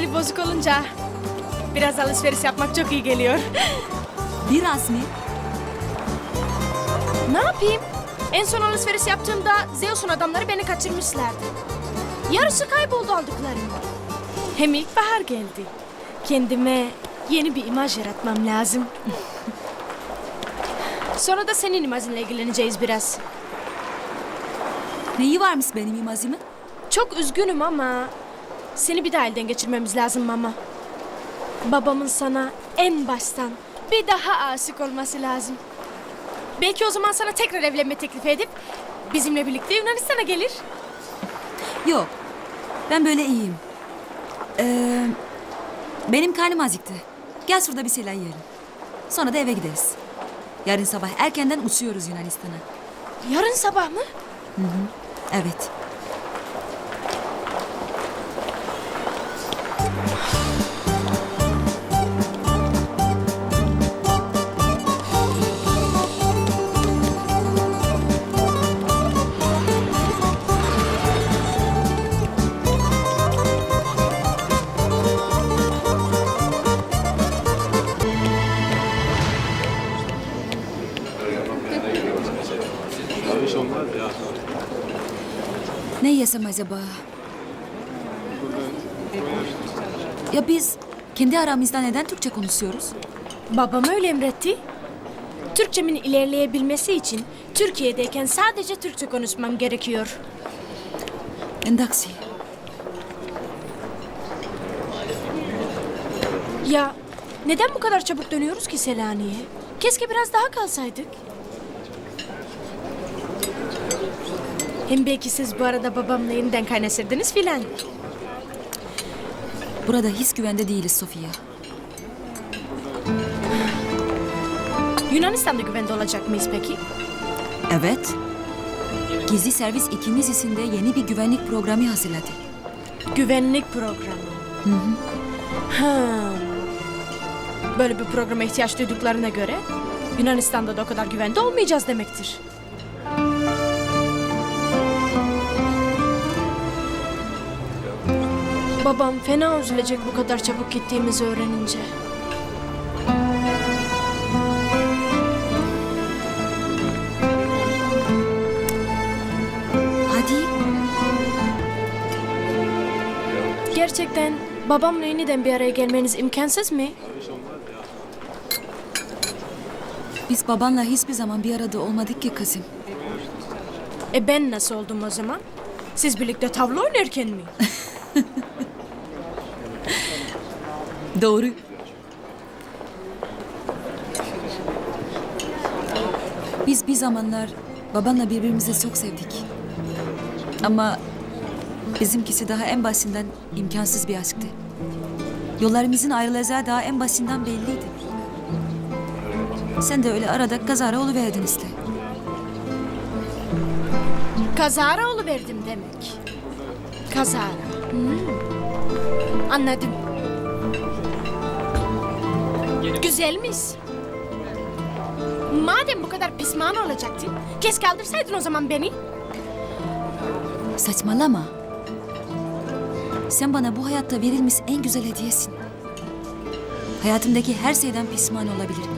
morali bozuk olunca biraz alışveriş yapmak çok iyi geliyor. Biraz mı? ne yapayım? En son alışveriş yaptığımda Zeus'un adamları beni kaçırmışlardı. Yarısı kayboldu aldıklarım. Hem ilkbahar geldi. Kendime yeni bir imaj yaratmam lazım. Sonra da senin imajınla ilgileneceğiz biraz. Neyi varmış benim imajımın? Çok üzgünüm ama seni bir daha elden geçirmemiz lazım mama. Babamın sana en baştan bir daha aşık olması lazım. Belki o zaman sana tekrar evlenme teklif edip bizimle birlikte Yunanistan'a gelir. Yok. Ben böyle iyiyim. Ee, benim karnım acıktı. Gel şurada bir şeyler yiyelim. Sonra da eve gideriz. Yarın sabah erkenden uçuyoruz Yunanistan'a. Yarın sabah mı? Evet. Ne yesem acaba? Ya biz kendi aramızda neden Türkçe konuşuyoruz? Babam öyle emretti. Türkçemin ilerleyebilmesi için Türkiye'deyken sadece Türkçe konuşmam gerekiyor. Endaksi. Ya neden bu kadar çabuk dönüyoruz ki Selanik'e? Keşke biraz daha kalsaydık. Hem belki siz bu arada babamla yeniden kaynaşırdınız filan. Burada hiç güvende değiliz Sofia. Yunanistan'da güvende olacak mıyız peki? Evet. Gizli servis ikimiz için de yeni bir güvenlik programı hazırladı. Güvenlik programı. Ha. Böyle bir programa ihtiyaç duyduklarına göre Yunanistan'da da o kadar güvende olmayacağız demektir. Babam fena üzülecek bu kadar çabuk gittiğimizi öğrenince. Hadi. Gerçekten babamla yeniden bir araya gelmeniz imkansız mı? Biz babanla hiçbir zaman bir arada olmadık ki kızım. E ben nasıl oldum o zaman? Siz birlikte tavla oynarken mi? Doğru. Biz bir zamanlar babanla birbirimizi çok sevdik. Ama bizimkisi daha en başından imkansız bir aşktı. Yollarımızın ayrılacağı daha en başından belliydi. Sen de öyle arada kazara oluverdin işte. Kazara verdim demek. Kazara. Hmm. Anladım. Güzelmiş. Madem bu kadar pişman olacaktın, kes kaldırsaydın o zaman beni. Saçmalama. Sen bana bu hayatta verilmiş en güzel hediyesin. Hayatımdaki her şeyden pişman olabilirim.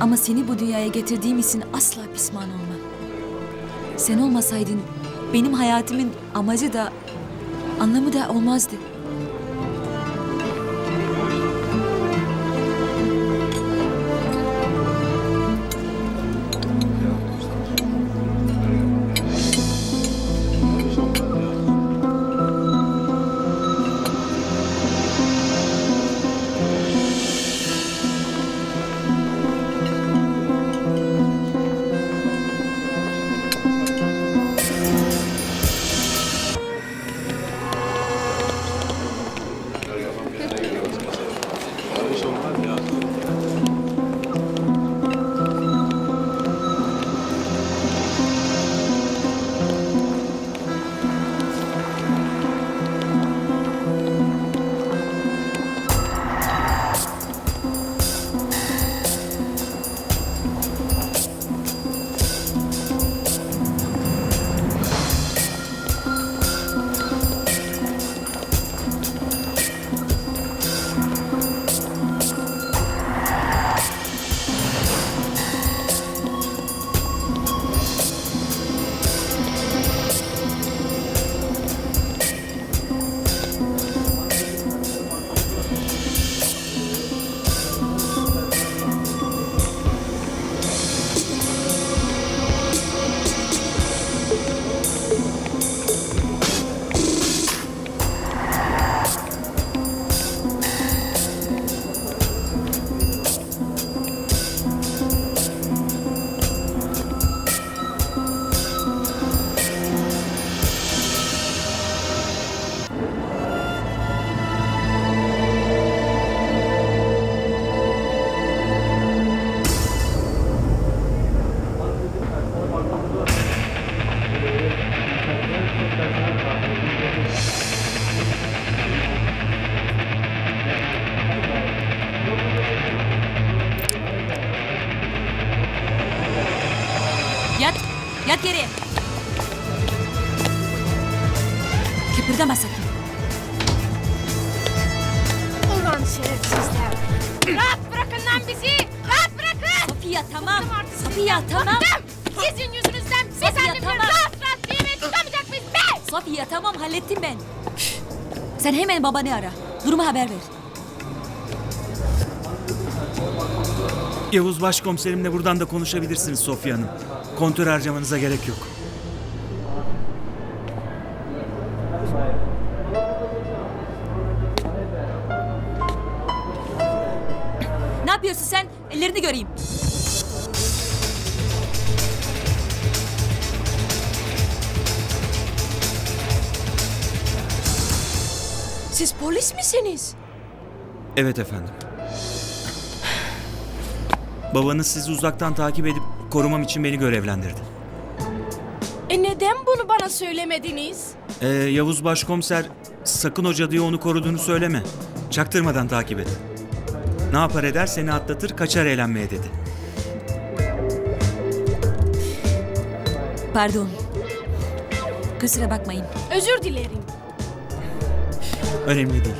Ama seni bu dünyaya getirdiğim için asla pişman olmam. Sen olmasaydın benim hayatımın amacı da anlamı da olmazdı. Yat yere. Kıpırdama sakın. Ulan şerefsizler. Rahat bırakın lan bizi. Rahat bırakın. Safiye tamam. Safiye tamam. Bıktım. Sizin yüzünüzden biz Safiye, annemle tamam. rahat rahat bir yemeğe çıkamayacak mıyız be? Safiye tamam hallettim ben. Sen hemen babanı ara. Durumu haber ver. Yavuz Başkomiserimle buradan da konuşabilirsiniz Sofya Hanım. Kontör harcamanıza gerek yok. Ne yapıyorsun sen? Ellerini göreyim. Siz polis misiniz? Evet efendim. Babanız sizi uzaktan takip edip korumam için beni görevlendirdi. E neden bunu bana söylemediniz? Ee, Yavuz Başkomiser sakın o cadıya onu koruduğunu söyleme. Çaktırmadan takip et. Ne yapar eder seni atlatır kaçar eğlenmeye dedi. Pardon. Kusura bakmayın. Özür dilerim. Önemli değil.